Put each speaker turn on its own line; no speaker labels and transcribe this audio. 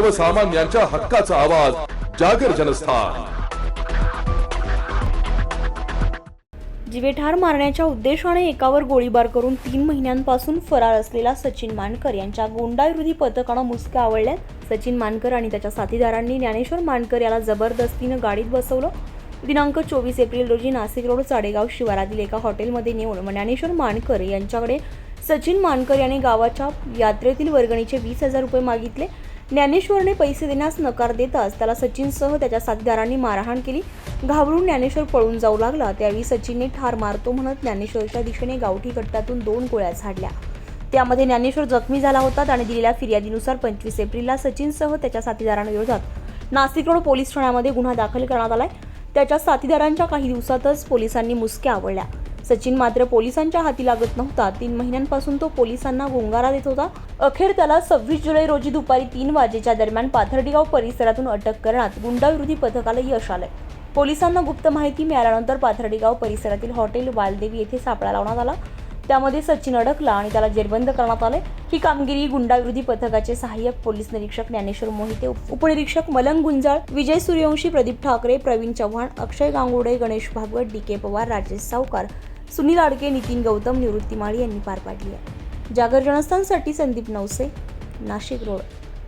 सर्वसामान्यांच्या हक्काचा आवाज जागर जनस्थान.
जीवेठार मारण्याच्या उद्देशाने एकावर गोळीबार करून तीन महिन्यांपासून फरार असलेला सचिन मानकर यांच्या गोंडाविरोधी पथकानं मुसक्या आवळल्यात. सचिन मानकर आणि त्याच्या साथीदारांनी ज्ञानेश्वर मानकर याला जबरदस्तीनं गाडीत बसवलं. दिनांक चोवीस एप्रिल रोजी नाशिक रोड चाडेगाव शिवारातील एका हॉटेलमध्ये नेऊन ज्ञानेश्वर मानकर यांच्याकडे सचिन मानकर याने गावाच्या यात्रेतील वर्गणीचे वीस हजार रुपये मागितले. ज्ञानेश्वरने पैसे देण्यास नकार देताच त्याला सचिनसह त्याच्या साथीदारांनी मारहाण केली. घाबरून ज्ञानेश्वर पळून जाऊ लागला. त्यावेळी सचिनने ठार मारतो म्हणत ज्ञानेश्वरच्या दिशेने गावठी कट्ट्यातून दोन गोळ्या झाडल्या. त्यामध्ये ज्ञानेश्वर जखमी झाला होता आणि दिलेल्या फिर्यादीनुसार पंचवीस एप्रिलला सचिनसह त्याच्या साथीदारांविरोधात नाशिक रोड पोलीस ठाण्यामध्ये गुन्हा दाखल करण्यात आलाय. त्याच्या साथीदारांच्या काही दिवसातच पोलिसांनी मुसक्या आवळल्या. सचिन मात्र पोलिसांच्या हाती लागत नव्हता. तीन महिन्यांपासून तो पोलिसांना गोंगारा देत होता. अखेर त्याला सव्वीस जुलै रोजी दुपारी तीन वाजेच्या दरम्यान पाथर्डीगाव परिसरातून अटक करण्यात गुंडाविरोधी पथकाला यश आलंय. पोलिसांना गुप्त माहिती मिळाल्यानंतर पाथर्डीगाव परिसरातील हॉटेल वालदेवी येथे सापळा लावण्यात आला. त्यामध्ये सचिन अडकला आणि त्याला जेरबंद करण्यात आले ही कामगिरी गुंडाविरोधी पथकाचे सहाय्यक पोलीस निरीक्षक ज्ञानेश्वर मोहिते उपनिरीक्षक मलंग गुंजाळ विजय सूर्यवंशी प्रदीप ठाकरे प्रवीण चव्हाण अक्षय गांगुडे गणेश भागवत डी के पवार राजेश सावकार सुनील आडके नितीन गौतम निवृत्ती माळी यांनी पार पाडली आहे. जागर जनस्थानसाठी संदीप नवसे नाशिक रोड.